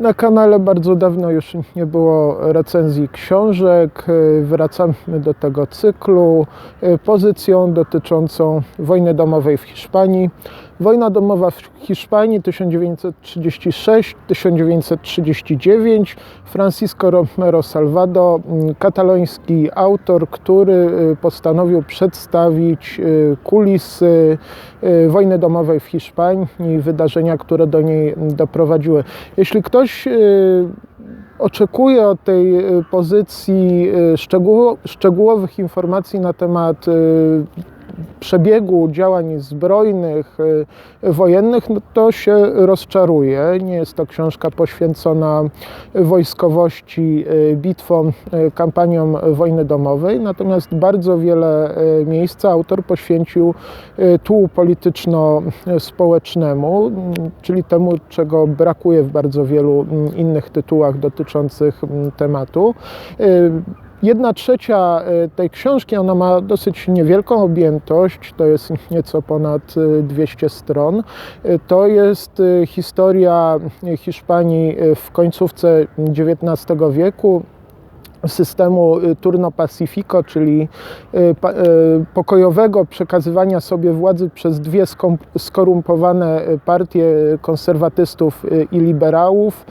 Na kanale bardzo dawno już nie było recenzji książek. Wracamy do tego cyklu pozycją dotyczącą wojny domowej w Hiszpanii. Wojna domowa w Hiszpanii 1936-1939. Francisco Romero Salvado, mm, kataloński autor, który y, postanowił przedstawić y, kulisy y, wojny domowej w Hiszpanii i wydarzenia, które do niej doprowadziły. Jeśli ktoś oczekuje od tej pozycji szczegół, szczegółowych informacji na temat przebiegu działań zbrojnych, y, wojennych, no to się rozczaruje. Nie jest to książka poświęcona wojskowości, y, bitwom, y, kampaniom wojny domowej, natomiast bardzo wiele miejsca autor poświęcił tłu polityczno-społecznemu, czyli temu, czego brakuje w bardzo wielu innych tytułach dotyczących tematu. Jedna trzecia e, tej książki, ona ma dosyć niewielką objętość, to jest nieco ponad 200 e, stron. E, to jest historia Hiszpanii w końcówce XIX wieku, systemu y, Turno Pacifico, czyli y, y, pokojowego przekazywania sobie władzy przez dwie skorumpowane partie konserwatystów i liberałów.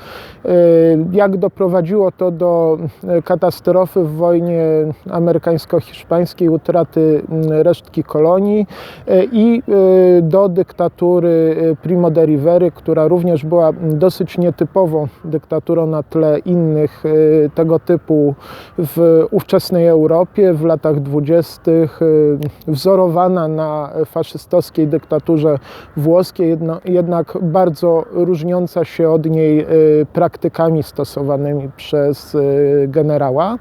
Jak doprowadziło to do katastrofy w wojnie amerykańsko-hiszpańskiej, utraty resztki kolonii i do dyktatury Primo de Rivery, która również była dosyć nietypową dyktaturą na tle innych tego typu w ówczesnej Europie w latach dwudziestych, y, wzorowana na faszystowskiej dyktaturze włoskiej, jednak bardzo różniąca się od niej y, praktykami stosowanymi przez y, generała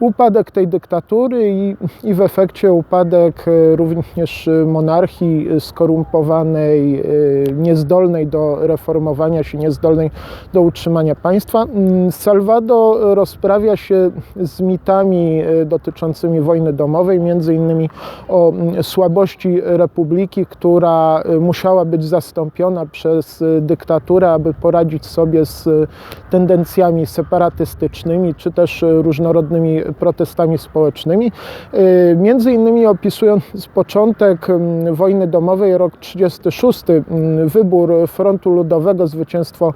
upadek tej dyktatury i, i w efekcie upadek e, również monarchii skorumpowanej, e, niezdolnej do reformowania się, niezdolnej do utrzymania państwa. Mm, Salvado rozprawia się z mitami e, dotyczącymi wojny domowej, między innymi o mm, słabości republiki, która musiała być zastąpiona przez dyktaturę, aby poradzić sobie z tendencjami separatystycznymi, czy też różnorodnymi protestami społecznymi. Y, między innymi opisując początek mm, wojny domowej, rok 1936, mm, wybór Frontu Ludowego, zwycięstwo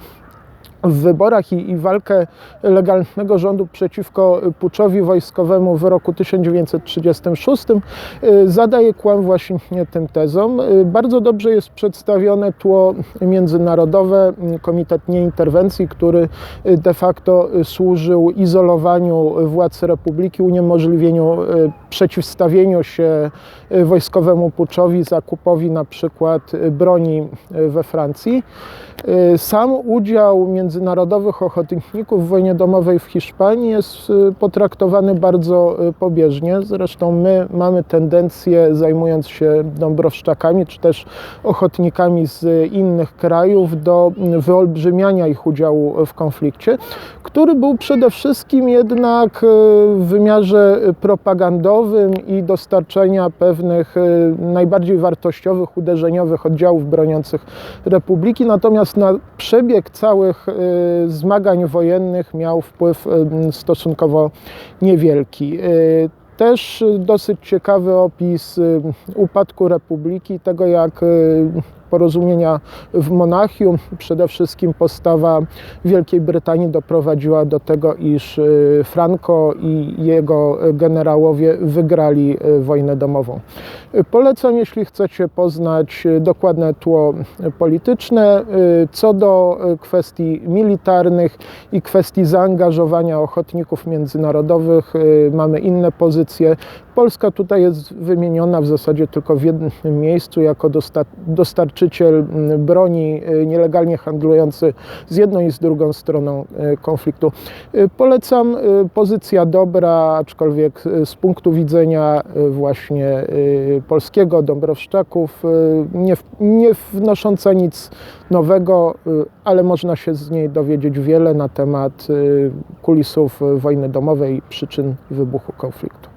w wyborach i, i, walkę legalnego rządu przeciwko puczowi wojskowemu w roku 1936 y, zadaje kłam właśnie tym tezom. Y, bardzo dobrze jest przedstawione tło międzynarodowe, Komitet Nieinterwencji, który y, de facto służył izolowaniu władz republiki, uniemożliwieniu przeciwstawieniu się wojskowemu puczowi, zakupowi na przykład broni we Francji. Sam udział między międzynarodowych ochotników w wojnie domowej w Hiszpanii jest y, potraktowany bardzo y, pobieżnie. Zresztą my mamy tendencję, zajmując się dąbrowszczakami czy też ochotnikami z innych krajów, do wyolbrzymiania ich udziału w konflikcie, który był przede wszystkim jednak y, w wymiarze propagandowym i dostarczenia pewnych najbardziej wartościowych, uderzeniowych oddziałów broniących republiki. Natomiast na przebieg całych Y, zmagań wojennych miał wpływ y, stosunkowo niewielki. Y, też dosyć ciekawy opis upadku republiki, tego jak porozumienia w Monachium. Przede wszystkim postawa Wielkiej Brytanii doprowadziła do tego, iż y, Franco i jego generałowie wygrali y, wojnę domową. Polecam, jeśli chcecie poznać dokładne tło polityczne. Y, co do kwestii militarnych i kwestii zaangażowania ochotników międzynarodowych, mamy inne pozycje. Polska tutaj jest wymieniona w zasadzie tylko w jednym miejscu jako dostarczyciel broni nielegalnie handlujący z jedną i z drugą stroną konfliktu. Polecam pozycja dobra, aczkolwiek z punktu widzenia właśnie polskiego, Dąbrowszczaków, nie, nie wnosząca nic nowego, ale można się z niej dowiedzieć wiele na temat kulisów wojny domowej i przyczyn wybuchu konfliktu.